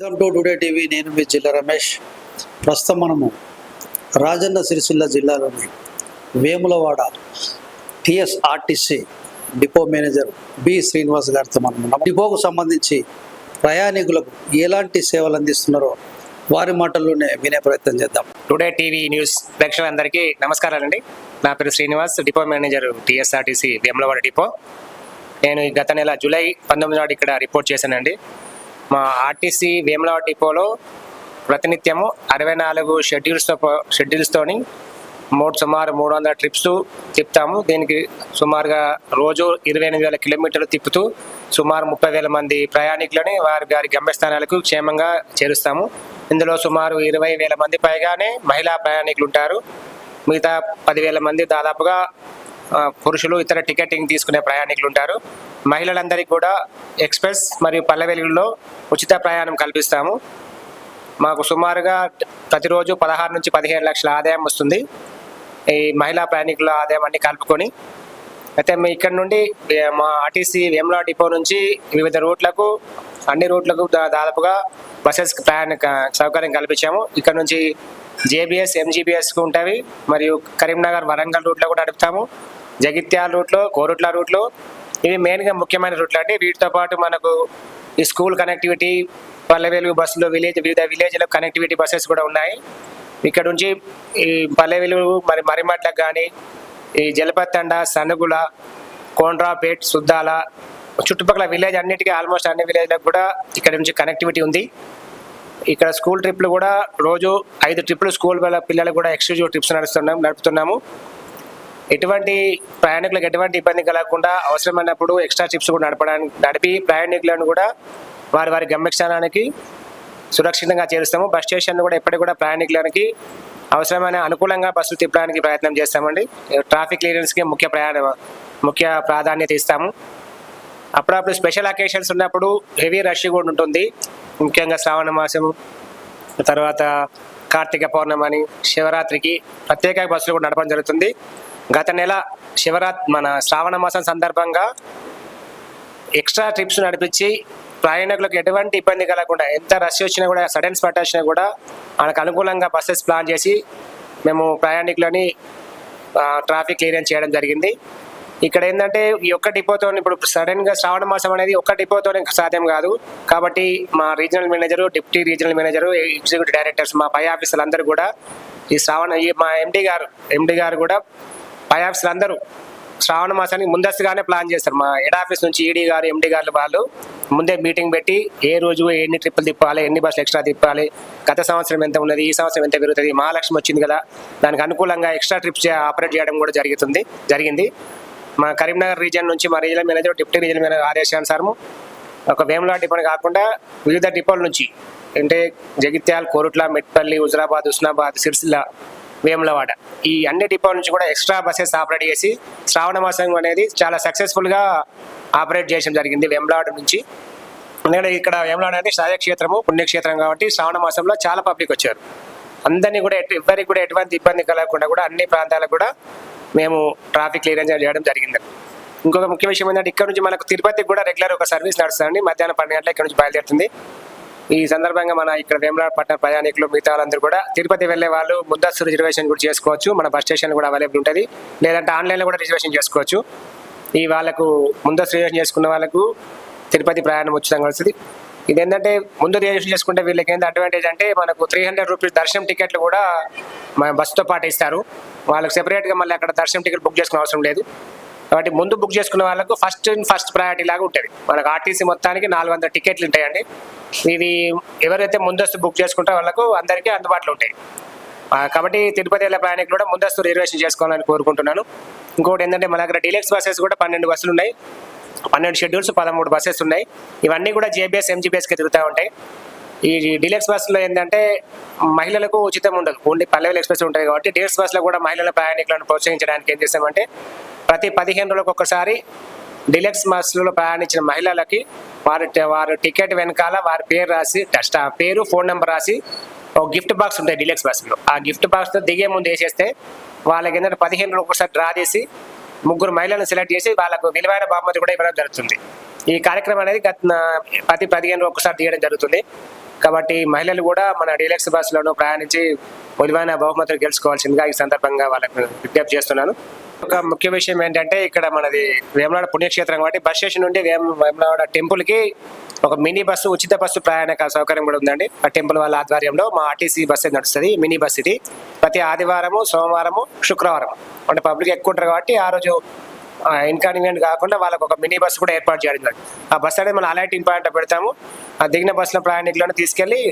Welcome to today TV. నేను మీ జిల్లా రమేష్. ప్రస్తుతం మనము రాజన్న సిరిసిల్ల జిల్లాలోని Vemulawada TSRTC depot manager B Srinivas గారితో మనం ఉన్నాం డిపోకు సంబంధించి ప్రయాణికులకు ఎలాంటి సేవలు అందిస్తున్నారో వారి మాటల్లోనే వినే ప్రయత్నం చేద్దాం. టుడే టీవీ న్యూస్ ప్రేక్షకులందరికీ నమస్కారాలండి. నా పేరు Srinivas depot manager TSRTC Vemulawada depot. నేను గత నెల జూలై పంతొమ్మిది నాడు ఇక్కడ రిపోర్ట్ చేశానండి. మా ఆర్టీసీ వేములవ డిపోలో ప్రతినిత్యము అరవై నాలుగు షెడ్యూల్స్తో షెడ్యూల్స్తోని మూడు సుమారు మూడు వందల ట్రిప్స్ తిప్పుతాము. దీనికి సుమారుగా రోజు ఇరవై ఎనిమిది వేల కిలోమీటర్లు తిప్పుతూ సుమారు ముప్పై వేల మంది ప్రయాణికులని వారి వారి గమ్యస్థానాలకు క్షేమంగా చేరుస్తాము. ఇందులో సుమారు ఇరవై వేల మంది పైగానే మహిళా ప్రయాణికులు ఉంటారు మిగతా పదివేల మంది దాదాపుగా పురుషులు ఇతర టికెటింగ్ తీసుకునే ప్రయాణికులు ఉంటారు మహిళలందరికీ కూడా ఎక్స్ప్రెస్ మరియు పల్లె ఉచిత ప్రయాణం కల్పిస్తాము. మాకు సుమారుగా ప్రతిరోజు పదహారు నుంచి పదిహేను లక్షల ఆదాయం వస్తుంది. ఈ మహిళా ప్రయాణికుల ఆదాయం అన్ని కలుపుకొని. అయితే మీ ఇక్కడ నుండి మా ఆర్టీసీ వేమలా డిపో నుంచి వివిధ రూట్లకు అన్ని రూట్లకు దా- దాదాపుగా బస్సెస్ ప్రయాణ సౌకర్యం కల్పించాము. ఇక్కడ నుంచి జేబీఎస్ ఎంజీబీఎస్కు ఉంటాయి మరియు కరీంనగర్ వరంగల్ రూట్లో కూడా నడుపుతాము. జగిత్యాల రూట్లో కోరుట్ల రూట్లో. ఇవి మెయిన్గా ముఖ్యమైన రూట్లు అండి. వీటితో పాటు మనకు ఈ స్కూల్ కనెక్టివిటీ పల్లె వెలుగు బస్సులు విలేజ్ వివిధ విలేజ్లో కనెక్టివిటీ బస్సెస్ కూడా ఉన్నాయి. ఇక్కడ నుంచి ఈ పల్లె వెలుగు మరి మరిమట్లకు కానీ ఈ జలపత్తండ సనుగుల కోండ్రాపేట్ సుద్దాల చుట్టుపక్కల విలేజ్ అన్నిటికీ ఆల్మోస్ట్ అన్ని విలేజ్లకు కూడా ఇక్కడ నుంచి కనెక్టివిటీ ఉంది. ఇక్కడ స్కూల్ ట్రిప్లు కూడా రోజు ఐదు ట్రిప్లు స్కూల్ వాళ్ళ పిల్లలకు కూడా ఎక్స్క్లూజివ్ ట్రిప్స్ నడుస్తున్నాం నడుపుతున్నాము. ఎటువంటి ప్రయాణికులకు ఎటువంటి ఇబ్బంది కలగకుండా అవసరమైనప్పుడు ఎక్స్ట్రా ట్రిప్స్ కూడా నడపడానికి నడిపి ప్రయాణికులను కూడా వారి వారి గమ్యస్థానానికి సురక్షితంగా చేరుస్తాము. బస్ స్టేషన్ కూడా ఎప్పటికి కూడా ప్రయాణికులకి అవసరమైన అనుకూలంగా బస్సులు తిప్పడానికి ప్రయత్నం చేస్తామండి. ట్రాఫిక్ క్లియరెన్స్కి ముఖ్య ప్రయాణ ముఖ్య ప్రాధాన్యత ఇస్తాము. అప్పుడప్పుడు స్పెషల్ అకేషన్స్ ఉన్నప్పుడు హెవీ రష్ కూడా ఉంటుంది. ముఖ్యంగా శ్రావణ మాసం తర్వాత కార్తీక పౌర్ణమని శివరాత్రికి ప్రత్యేక బస్సులు కూడా నడపడం జరుగుతుంది. గత నెల శివరాత్రి మన శ్రావణ మాసం సందర్భంగా ఎక్స్ట్రా ట్రిప్స్ నడిపించి ప్రయాణికులకు ఎటువంటి ఇబ్బంది కలగకుండా ఎంత రష్ వచ్చినా కూడా సడన్ స్పాట్ వచ్చినా కూడా మనకు అనుకూలంగా బస్సెస్ ప్లాన్ చేసి మేము ప్రయాణికులని ట్రాఫిక్ క్లియరెన్స్ చేయడం జరిగింది. ఇక్కడ ఏంటంటే ఈ ఒక్క డిపోతో ఇప్పుడు సడన్గా శ్రావణ మాసం అనేది ఒక్క డిపోతో సాధ్యం కాదు. కాబట్టి మా regional manager deputy regional manager executive directors మా పై ఆఫీసర్లు అందరూ కూడా ఈ శ్రావణ ఈ మా ఎండి గారు ఎండి గారు కూడా పై ఆఫీసర్లు అందరూ శ్రావణ మాసానికి ముందస్తుగానే ప్లాన్ చేస్తారు. మా హెడ్ ఆఫీస్ నుంచి ఈడీ గారు ఎండి గారు వాళ్ళు ముందే మీటింగ్ పెట్టి ఏ రోజు ఎన్ని ట్రిప్పులు తిప్పాలి ఎన్ని బస్సులు ఎక్స్ట్రా తిప్పాలి గత సంవత్సరం ఎంత ఉన్నది ఈ సంవత్సరం ఎంత పెరుగుతుంది మహాలక్ష్మి వచ్చింది కదా దానికి అనుకూలంగా ఎక్స్ట్రా ట్రిప్స్ ఆపరేట్ చేయడం కూడా జరుగుతుంది జరిగింది. మా కరీంనగర్ రీజియన్ నుంచి మా regional manager deputy regional manager ఆదేశానుసారము ఒక వేములా డిపోని కాకుండా వివిధ డిపోల నుంచి అంటే జగిత్యాల కోరుట్ల మెట్పల్లి హుజరాబాద్ హుస్నాబాద్ సిరిసిల్ల వేములవాడ ఈ అన్ని డిపోల నుంచి కూడా ఎక్స్ట్రా బస్సెస్ ఆపరేట్ చేసి శ్రావణ మాసం అనేది చాలా సక్సెస్ఫుల్గా ఆపరేట్ చేయడం జరిగింది వేములవాడ నుంచి. ఎందుకంటే ఇక్కడ వేములవాడ అనేది క్షేత్రము పుణ్యక్షేత్రం కాబట్టి శ్రావణ మాసంలో చాలా పబ్లిక్ వచ్చారు. అందరినీ కూడా ఎటు ఎవరికి కూడా ఎటువంటి ఇబ్బంది కలగకుండా కూడా అన్ని ప్రాంతాలకు కూడా మేము ట్రాఫిక్ క్లియరెన్స్ చేయడం జరిగింది. ఇంకొక ముఖ్య విషయం ఏంటంటే ఇక్కడ నుంచి మనకు తిరుపతికి కూడా రెగ్యులర్ ఒక సర్వీస్ నడుస్తుందండి. మధ్యాహ్నం పన్నెండు గంటల ఇక్కడ నుంచి బయలుదేరుతుంది. ఈ సందర్భంగా మన ఇక్కడ వేములవాడ ప్రయాణికులు మిగతా వాళ్ళందరూ కూడా తిరుపతి వెళ్ళే వాళ్ళు ముందస్తు రిజర్వేషన్ కూడా చేసుకోవచ్చు. మన బస్ స్టేషన్ కూడా అవైలబుల్ ఉంటుంది. లేదంటే ఆన్లైన్లో కూడా రిజర్వేషన్ చేసుకోవచ్చు. ఈ వాళ్ళకు ముందస్తు రిజర్వేషన్ చేసుకున్న వాళ్ళకు తిరుపతి ప్రయాణం ఉచితంగా వస్తుంది. ఇది ఏంటంటే ముందు రిజర్వేషన్ చేసుకుంటే వీళ్ళకి ఏంటి అడ్వాంటేజ్ అంటే మనకు త్రీ హండ్రెడ్ రూపీస్ దర్శనం టికెట్లు కూడా మన బస్సుతో పాటు ఇస్తారు వాళ్ళకి సెపరేట్గా మళ్ళీ అక్కడ దర్శనం టికెట్ బుక్ చేసుకునే అవసరం లేదు. కాబట్టి ముందు బుక్ చేసుకున్న వాళ్ళకు ఫస్ట్ ఫస్ట్ ప్రయారిటీ లాగా ఉంటుంది. మనకు ఆర్టీసీ మొత్తానికి నాలుగు వందల టికెట్లు ఉంటాయండి. ఇవి ఎవరైతే ముందస్తు బుక్ చేసుకుంటే వాళ్ళకు అందరికీ అందుబాటులో ఉంటాయి. కాబట్టి తిరుపతి వెళ్ళే ప్రయాణికులు కూడా ముందస్తు రిజర్వేషన్ చేసుకోవాలని కోరుకుంటున్నాను. ఇంకోటి ఏంటంటే మన దగ్గర డీలక్స్ బస్సెస్ కూడా పన్నెండు బస్సులు ఉన్నాయి. పన్నెండు షెడ్యూల్స్ పదమూడు బస్సెస్ ఉన్నాయి. ఇవన్నీ కూడా జేబీఎస్ ఎంజీబీఎస్కి తిరుగుతూ ఉంటాయి. ఈ డీలక్స్ బస్సులో ఏంటంటే మహిళలకు ఉచితం ఉండదు. ఓన్లీ పల్లెలు ఎక్స్ప్రెస్ ఉంటుంది కాబట్టి డీలక్స్ బస్సులో కూడా మహిళల ప్రయాణికులను ప్రోత్సహించడానికి ఏం చేస్తామంటే ప్రతి పదిహేను రోజులకు ఒకసారి డీలక్స్ బస్సులో ప్రయాణించిన మహిళలకి వారి వారి టికెట్ వెనకాల వారి పేరు రాసి టెస్ట్ పేరు ఫోన్ నెంబర్ రాసి ఒక గిఫ్ట్ బాక్స్ ఉంటాయి డీలక్స్ బస్సులో ఆ గిఫ్ట్ బాక్స్తో దిగే ముందు వేసేస్తే వాళ్ళకి ఏంటంటే పదిహేను రోజులు ఒకసారి డ్రా చేసి ముగ్గురు మహిళలను సెలెక్ట్ చేసి వాళ్ళకు విలువైన బహుమతి కూడా ఇవ్వడం జరుగుతుంది. ఈ కార్యక్రమం అనేది గత ప్రతి పదిహేను ఒకసారి తీయడం జరుగుతుంది. కాబట్టి మహిళలు కూడా మన డీలక్స్ బస్సులను ప్రయాణించి విలువైన బహుమతులు గెలుచుకోవాల్సిందిగా ఈ సందర్భంగా వాళ్ళకు విజ్ఞప్తి చేస్తున్నాను. ఒక ముఖ్య విషయం ఏంటంటే ఇక్కడ మనది వేమనాడ పుణ్యక్షేత్రం కాబట్టి బస్ స్టేషన్ నుండి వేమ వేమనాడ టెంపుల్కి ఒక మినీ బస్సు ఉచిత బస్సు ప్రయాణ సౌకర్యం కూడా ఉందండి. ఆ టెంపుల్ వాళ్ళ ఆధ్వర్యంలో మా ఆర్టీసీ బస్సు నడుస్తుంది మినీ బస్ ఇది. ప్రతి ఆదివారము సోమవారము శుక్రవారం అంటే పబ్లిక్ ఎక్కువ ఉంటారు కాబట్టి ఆ రోజు ఇన్కన్వీనియంట్ కాకుండా వాళ్ళకి ఒక మినీ బస్సు కూడా ఏర్పాటు చేయడం ఆ బస్ అనేది మనం అలర్టింగ్ పాయింట్ పెడతాము. ఆ దిగిన బస్సులో ప్రయాణికులను తీసుకెళ్ళి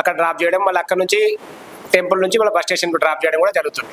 అక్కడ డ్రాప్ చేయడం మళ్ళీ అక్కడ నుంచి టెంపుల్ నుంచి వాళ్ళ బస్ స్టేషన్ డ్రాప్ చేయడం కూడా జరుగుతుంది.